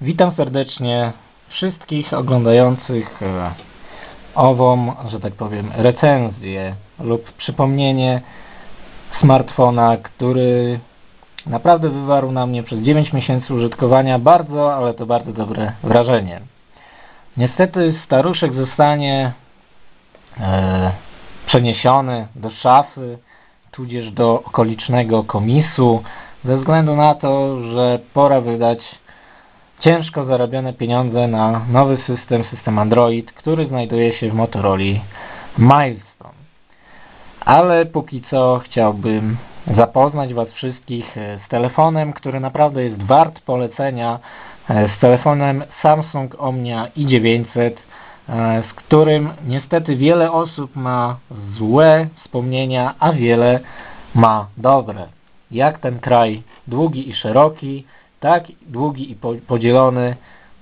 Witam serdecznie wszystkich oglądających e, ową, że tak powiem, recenzję lub przypomnienie smartfona, który naprawdę wywarł na mnie przez 9 miesięcy użytkowania bardzo, ale to bardzo dobre wrażenie. Niestety staruszek zostanie e, przeniesiony do szafy, tudzież do okolicznego komisu, ze względu na to, że pora wydać ciężko zarobione pieniądze na nowy system, system Android, który znajduje się w Motorola Milestone. Ale póki co chciałbym zapoznać Was wszystkich e, z telefonem, który naprawdę jest wart polecenia, e, z telefonem Samsung Omnia i900, e, z którym niestety wiele osób ma złe wspomnienia, a wiele ma dobre. Jak ten kraj długi i szeroki, tak długi i podzielony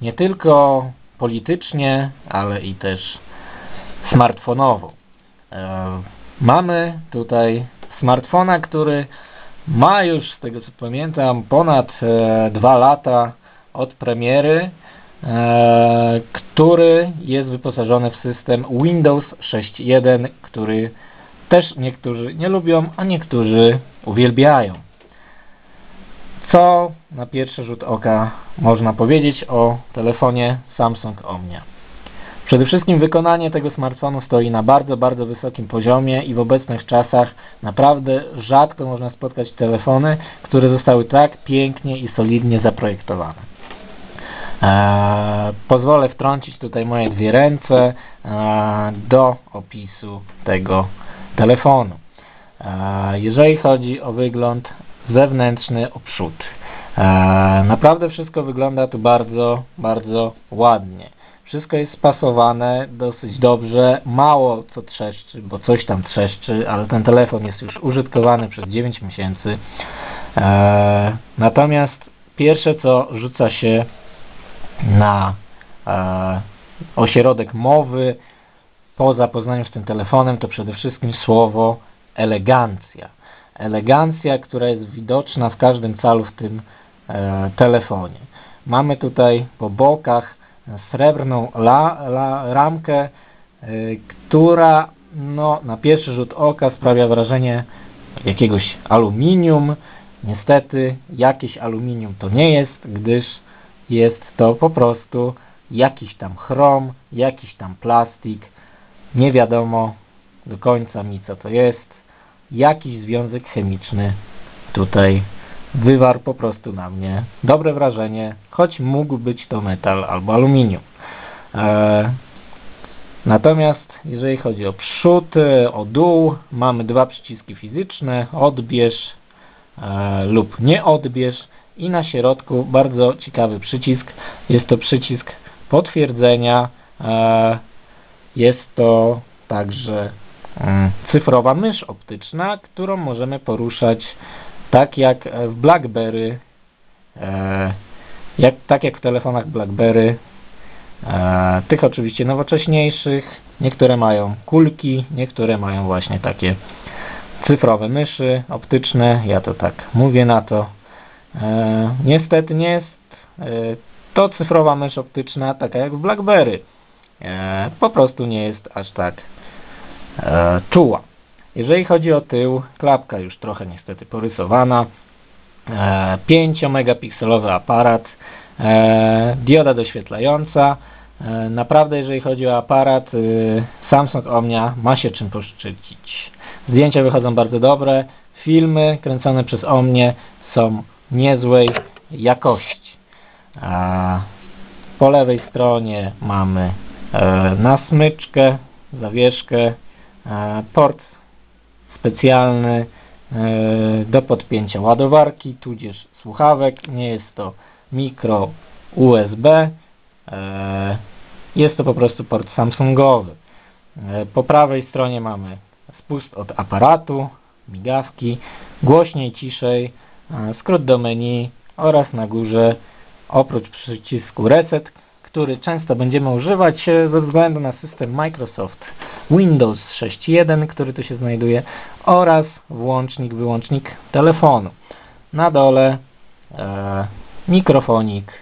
nie tylko politycznie, ale i też smartfonowo. Mamy tutaj smartfona, który ma już, z tego co pamiętam, ponad e, dwa lata od premiery, e, który jest wyposażony w system Windows 6.1, który też niektórzy nie lubią, a niektórzy uwielbiają. Co na pierwszy rzut oka można powiedzieć o telefonie Samsung Omnia? Przede wszystkim wykonanie tego smartfonu stoi na bardzo, bardzo wysokim poziomie i w obecnych czasach naprawdę rzadko można spotkać telefony, które zostały tak pięknie i solidnie zaprojektowane. Eee, pozwolę wtrącić tutaj moje dwie ręce eee, do opisu tego telefonu. Eee, jeżeli chodzi o wygląd zewnętrzny, o przód. Eee, naprawdę wszystko wygląda tu bardzo, bardzo ładnie. Wszystko jest spasowane dosyć dobrze, mało co trzeszczy, bo coś tam trzeszczy, ale ten telefon jest już użytkowany przez 9 miesięcy. Eee, natomiast pierwsze co rzuca się na e, ośrodek mowy po zapoznaniu z tym telefonem to przede wszystkim słowo elegancja. Elegancja, która jest widoczna w każdym calu w tym e, telefonie. Mamy tutaj po bokach srebrną la, la, ramkę, y, która no, na pierwszy rzut oka sprawia wrażenie jakiegoś aluminium. Niestety jakieś aluminium to nie jest, gdyż jest to po prostu jakiś tam chrom, jakiś tam plastik. Nie wiadomo do końca mi co to jest. Jakiś związek chemiczny tutaj wywarł po prostu na mnie dobre wrażenie, choć mógł być to metal albo aluminium. E, natomiast jeżeli chodzi o przód, o dół, mamy dwa przyciski fizyczne, odbierz e, lub nie odbierz i na środku bardzo ciekawy przycisk, jest to przycisk potwierdzenia, e, jest to także cyfrowa mysz optyczna, którą możemy poruszać tak jak w BlackBerry, e, jak, tak jak w telefonach BlackBerry, e, tych oczywiście nowocześniejszych, niektóre mają kulki, niektóre mają właśnie takie cyfrowe myszy optyczne, ja to tak mówię na to. E, niestety nie jest to cyfrowa mysz optyczna taka jak w BlackBerry. Po prostu nie jest aż tak czuła. Jeżeli chodzi o tył, klapka już trochę niestety porysowana. 5 e, megapikselowy aparat, e, dioda doświetlająca. E, naprawdę jeżeli chodzi o aparat, Samsung Omnia ma się czym poszczycić. Zdjęcia wychodzą bardzo dobre, filmy kręcone przez Omnię są niezłej jakości. Po lewej stronie mamy na smyczkę, zawieszkę, port specjalny e, do podpięcia ładowarki, tudzież słuchawek. Nie jest to mikro USB. E, jest to po prostu port Samsungowy. E, po prawej stronie mamy spust od aparatu, migawki, głośniej, ciszej, skrót do menu oraz na górze oprócz przycisku Reset, który często będziemy używać ze względu na system Microsoft Windows 6.1, który tu się znajduje oraz włącznik, wyłącznik telefonu. Na dole e, mikrofonik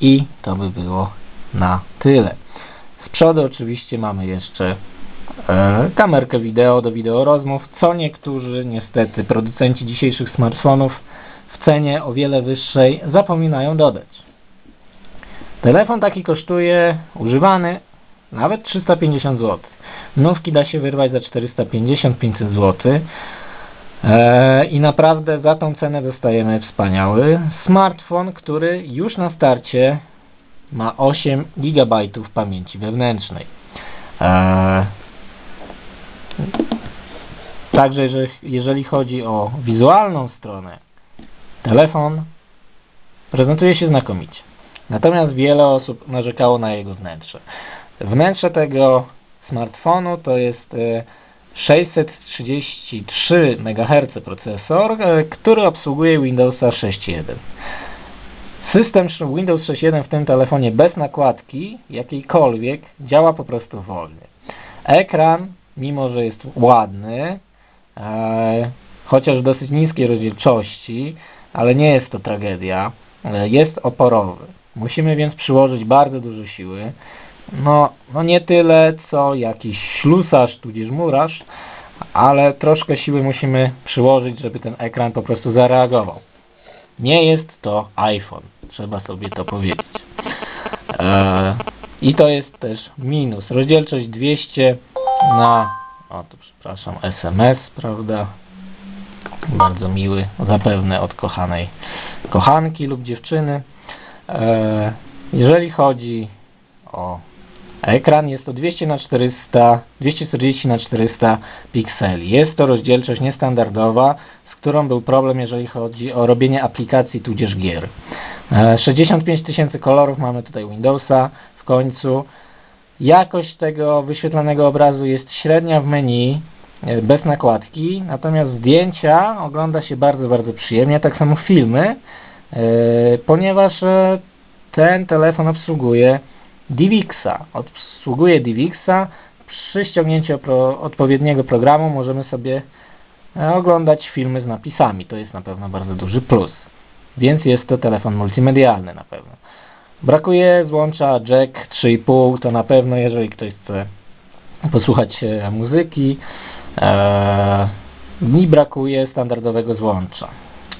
I to by było na tyle. Z przodu oczywiście mamy jeszcze e, kamerkę wideo do wideo rozmów, co niektórzy niestety producenci dzisiejszych smartfonów w cenie o wiele wyższej zapominają dodać. Telefon taki kosztuje używany nawet 350 zł. Nówki da się wyrwać za 450-500 zł. Eee, I naprawdę za tą cenę dostajemy wspaniały smartfon, który już na starcie ma 8 GB pamięci wewnętrznej. Eee, także jeżeli, jeżeli chodzi o wizualną stronę, telefon prezentuje się znakomicie. Natomiast wiele osób narzekało na jego wnętrze. Wnętrze tego smartfonu to jest 633 MHz procesor, e, który obsługuje Windowsa 6.1. System Windows 6.1 w tym telefonie bez nakładki jakiejkolwiek działa po prostu wolny. Ekran, mimo że jest ładny, e, chociaż w dosyć niskiej rozdzielczości, ale nie jest to tragedia, e, jest oporowy. Musimy więc przyłożyć bardzo dużo siły. No, no nie tyle co jakiś ślusarz tudzież murarz, ale troszkę siły musimy przyłożyć, żeby ten ekran po prostu zareagował. Nie jest to iPhone, trzeba sobie to powiedzieć. Eee, I to jest też minus. Rozdzielczość 200 na, o tu przepraszam, SMS, prawda? Bardzo miły, zapewne od kochanej kochanki lub dziewczyny. Eee, jeżeli chodzi o ekran, jest to 200 na 400, 240 na 400 pikseli. Jest to rozdzielczość niestandardowa, z którą był problem, jeżeli chodzi o robienie aplikacji tudzież gier. 65 eee, tysięcy kolorów mamy tutaj Windowsa w końcu. Jakość tego wyświetlanego obrazu jest średnia w menu, e, bez nakładki, natomiast zdjęcia ogląda się bardzo, bardzo przyjemnie, tak samo filmy, E, ponieważ e, ten telefon obsługuje DivXa. Obsługuje DivXa. Przy ściągnięciu pro, odpowiedniego programu możemy sobie e, oglądać filmy z napisami. To jest na pewno bardzo duży plus. Więc jest to telefon multimedialny na pewno. Brakuje złącza jack 3,5. To na pewno, jeżeli ktoś chce posłuchać muzyki, e, mi brakuje standardowego złącza.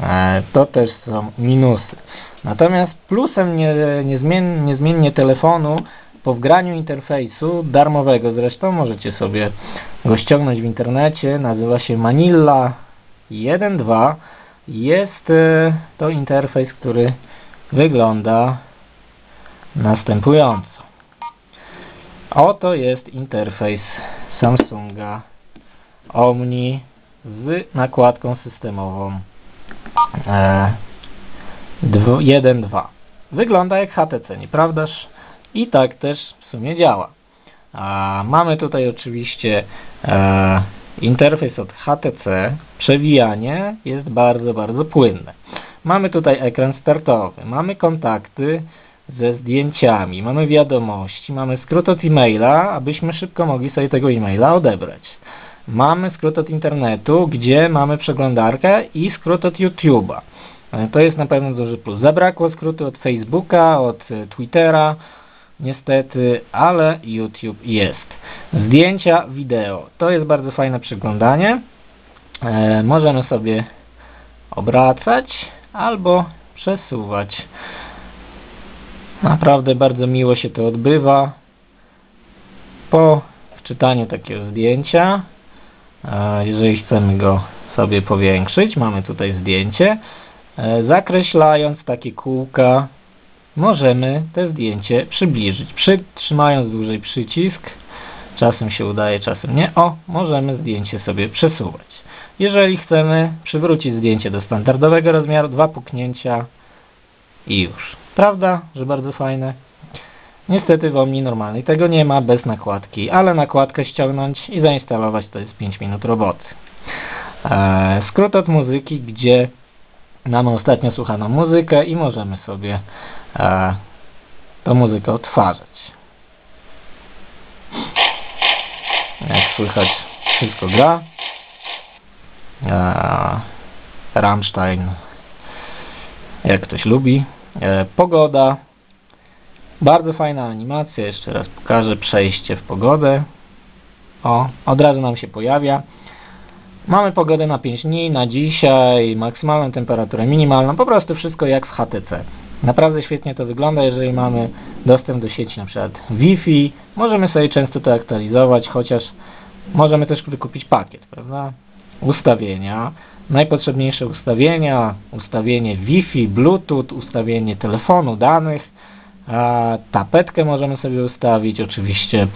E, to też są minusy. Natomiast plusem nie, niezmien, niezmiennie telefonu po wgraniu interfejsu darmowego, zresztą możecie sobie go ściągnąć w internecie, nazywa się Manila 1.2 jest e, to interfejs, który wygląda następująco. Oto jest interfejs Samsunga Omni z nakładką systemową 1.2. E, Wygląda jak HTC, nieprawdaż? I tak też w sumie działa. A mamy tutaj oczywiście e, interfejs od HTC. Przewijanie jest bardzo, bardzo płynne. Mamy tutaj ekran startowy, mamy kontakty ze zdjęciami, mamy wiadomości, mamy skrót od e-maila, abyśmy szybko mogli sobie tego e-maila odebrać. Mamy skrót od internetu, gdzie mamy przeglądarkę i skrót od YouTube'a. E, to jest na pewno duży plus. Zabrakło skrótu od Facebooka, od e, Twittera, niestety, ale YouTube jest. Zdjęcia, wideo. To jest bardzo fajne przeglądanie. E, możemy sobie obracać albo przesuwać. Naprawdę bardzo miło się to odbywa. Po wczytaniu takiego zdjęcia jeżeli chcemy go sobie powiększyć, mamy tutaj zdjęcie, zakreślając takie kółka możemy to zdjęcie przybliżyć. Przytrzymając dłużej przycisk, czasem się udaje, czasem nie, o, możemy zdjęcie sobie przesuwać. Jeżeli chcemy przywrócić zdjęcie do standardowego rozmiaru, dwa puknięcia i już. Prawda, że bardzo fajne? Niestety w Omni normalnej tego nie ma bez nakładki, ale nakładkę ściągnąć i zainstalować to jest 5 minut roboty. Eee, skrót od muzyki, gdzie mamy ostatnio słuchaną muzykę i możemy sobie e, tą muzykę odtwarzać. Jak słychać, wszystko gra. E, Rammstein, jak ktoś lubi. E, pogoda, Bardzo fajna animacja, jeszcze raz pokażę przejście w pogodę. O, od razu nam się pojawia. Mamy pogodę na 5 dni, na dzisiaj, maksymalną temperaturę, minimalną, po prostu wszystko jak w HTC. Naprawdę świetnie to wygląda, jeżeli mamy dostęp do sieci, na przykład Wi-Fi, możemy sobie często to aktualizować, chociaż możemy też wykupić pakiet, prawda? Ustawienia, najpotrzebniejsze ustawienia, ustawienie Wi-Fi, Bluetooth, ustawienie telefonu, danych, tapetkę możemy sobie ustawić, oczywiście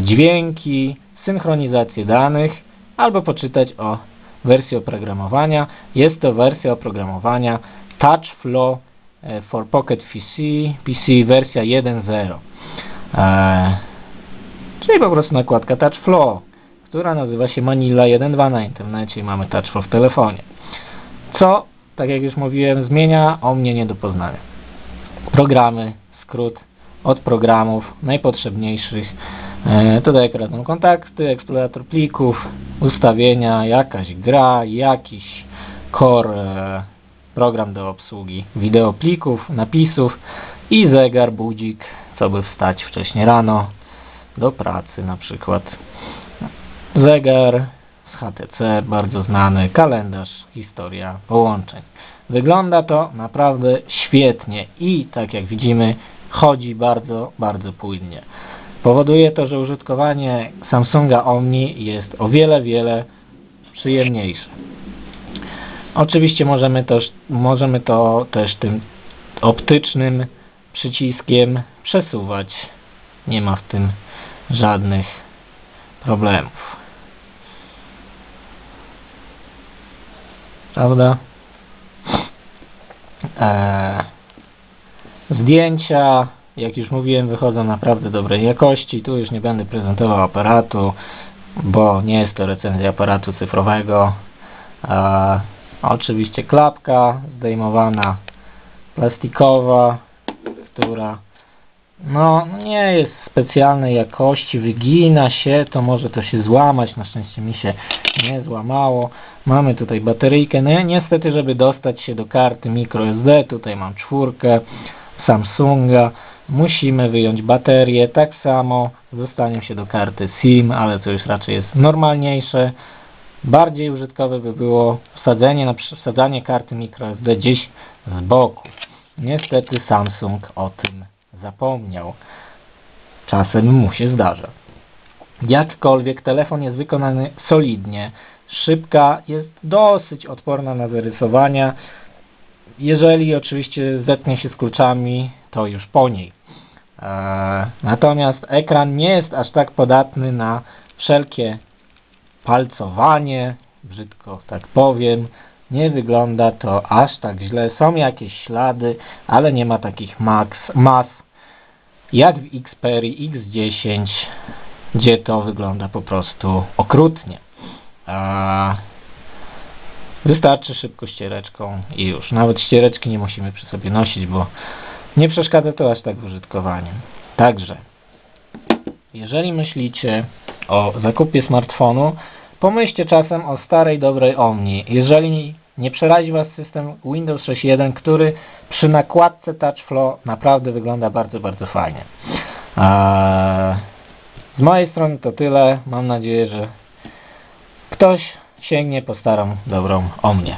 dźwięki, synchronizację danych, albo poczytać o wersji oprogramowania. Jest to wersja oprogramowania TouchFlow e, for Pocket PC, PC wersja 1.0. E, czyli po prostu nakładka TouchFlow, która nazywa się Manila 1.2 na internecie i mamy TouchFlow w telefonie. Co, tak jak już mówiłem, zmienia o mnie nie do poznania. Programy, skrót od programów najpotrzebniejszych. E, tutaj ekran kontakty, eksplorator plików, ustawienia, jakaś gra, jakiś core, program do obsługi wideoplików, napisów i zegar, budzik, co by wstać wcześniej rano do pracy na przykład. Zegar z HTC, bardzo znany, kalendarz, historia połączeń. Wygląda to naprawdę świetnie i tak jak widzimy chodzi bardzo, bardzo płynnie. Powoduje to, że użytkowanie Samsunga Omni jest o wiele, wiele przyjemniejsze. Oczywiście możemy to, możemy to też tym optycznym przyciskiem przesuwać. Nie ma w tym żadnych problemów. Prawda? Eee, zdjęcia, jak już mówiłem, wychodzą naprawdę dobrej jakości. Tu już nie będę prezentował aparatu, bo nie jest to recenzja aparatu cyfrowego. Eee, oczywiście klapka zdejmowana, plastikowa, która no nie jest specjalnej jakości, wygina się, to może to się złamać, na szczęście mi się nie złamało. Mamy tutaj bateryjkę, no niestety żeby dostać się do karty microSD, tutaj mam czwórkę Samsunga, musimy wyjąć baterię, tak samo z dostaniem się do karty SIM, ale to już raczej jest normalniejsze. Bardziej użytkowe by było wsadzenie, na wsadzanie karty microSD gdzieś z boku. Niestety Samsung o tym zapomniał. Czasem mu się zdarza. Jakkolwiek telefon jest wykonany solidnie, szybka, jest dosyć odporna na zarysowania. Jeżeli oczywiście zetnie się z kluczami, to już po niej. Eee, natomiast ekran nie jest aż tak podatny na wszelkie palcowanie, brzydko tak powiem. Nie wygląda to aż tak źle. Są jakieś ślady, ale nie ma takich max, mas jak w Xperia X10, gdzie to wygląda po prostu okrutnie. A wystarczy szybko ściereczką i już. Nawet ściereczki nie musimy przy sobie nosić, bo nie przeszkadza to aż tak w użytkowaniu. Także, jeżeli myślicie o zakupie smartfonu, pomyślcie czasem o starej, dobrej Omni. Jeżeli nie przerazi Was system Windows 6.1, który przy nakładce TouchFlow naprawdę wygląda bardzo, bardzo fajnie. Eee, z mojej strony to tyle. Mam nadzieję, że ktoś sięgnie po starą, dobrą o mnie.